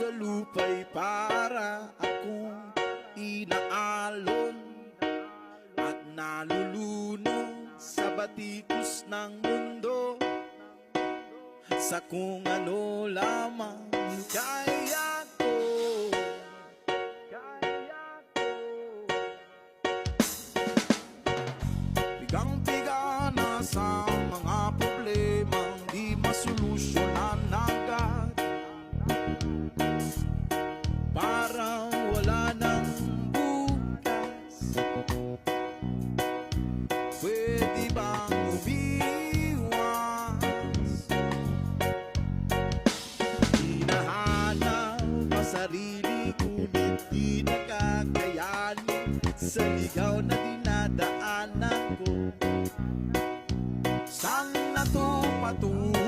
sa lupa'y para akong inaalon at nalulunod sa batikos ng mundo. Sa kung ano lamang kaya ko kaya ko. Pigang piga na sa pwede bang umiwas? Hinahanap pa sarili ngunit di nakakayanin sa ligaw na dinadaanan ko. Saan to patungo?